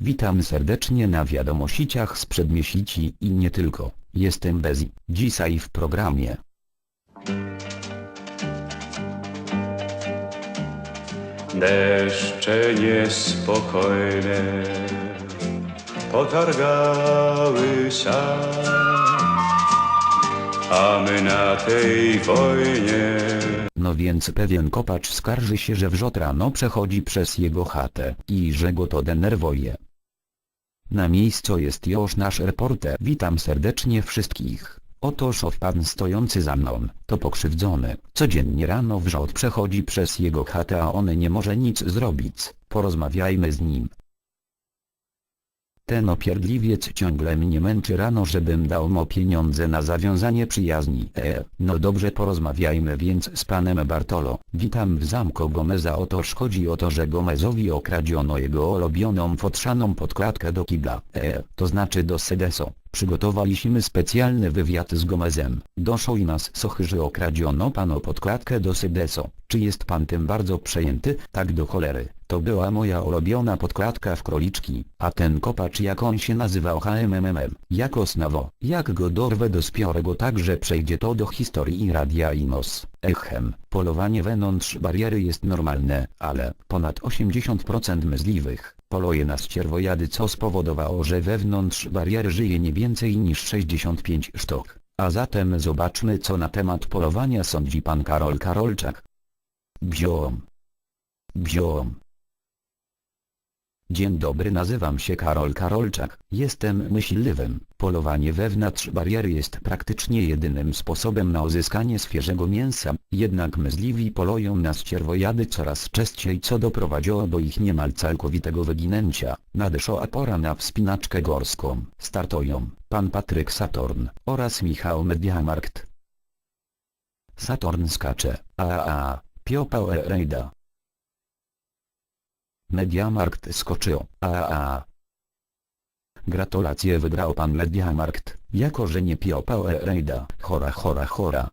Witam serdecznie na wiadomościach z Przedmieścici i nie tylko. Jestem Bezi. Dzisiaj w programie. Deszcze niespokojne potargały się, a my na tej wojnie No więc pewien kopacz skarży się, że wrzot rano przechodzi przez jego chatę i że go to denerwuje. Na miejscu jest już nasz reporter. Witam serdecznie wszystkich. Oto pan stojący za mną, to pokrzywdzony. Codziennie rano wrzot przechodzi przez jego chatę, a on nie może nic zrobić. Porozmawiajmy z nim. Ten opierdliwiec ciągle mnie męczy rano, żebym dał mu pieniądze na zawiązanie przyjaźni. E, no dobrze porozmawiajmy więc z panem Bartolo. Witam w zamku Gomeza. Otóż chodzi o to, że Gomezowi okradziono jego ulubioną fotrzaną podkładkę do kibla. E, to znaczy do sedeso. Przygotowaliśmy specjalny wywiad z Gomezem. Doszło i nas sochy, że okradziono panu podkładkę do sedeso. Czy jest pan tym bardzo przejęty? Tak do cholery. To była moja ulubiona podkładka w króliczki, a ten kopacz jak on się nazywał HMMM, jako snawo, jak go dorwę do spiorę go tak, że przejdzie to do historii Radia Inos. Echem, polowanie wewnątrz bariery jest normalne, ale ponad 80% myśliwych poluje na ścierwojady co spowodowało, że wewnątrz bariery żyje nie więcej niż 65 sztuk. A zatem zobaczmy co na temat polowania sądzi pan Karol Karolczak. Bziom. Bziom. Dzień dobry nazywam się Karol Karolczak, jestem myśliwym. Polowanie wewnątrz bariery jest praktycznie jedynym sposobem na uzyskanie świeżego mięsa, jednak myśliwi polują na ścierwojady coraz częściej co doprowadziło do ich niemal całkowitego wyginęcia. Nadeszła pora na wspinaczkę górską. Startują pan Patryk Saturn oraz Michał Mediamarkt. Saturn skacze, a a a, Rejda. Mediamarkt skoczył, aaa. Gratulacje wygrał pan Mediamarkt, jako że nie pio Power Raida, chora chora chora.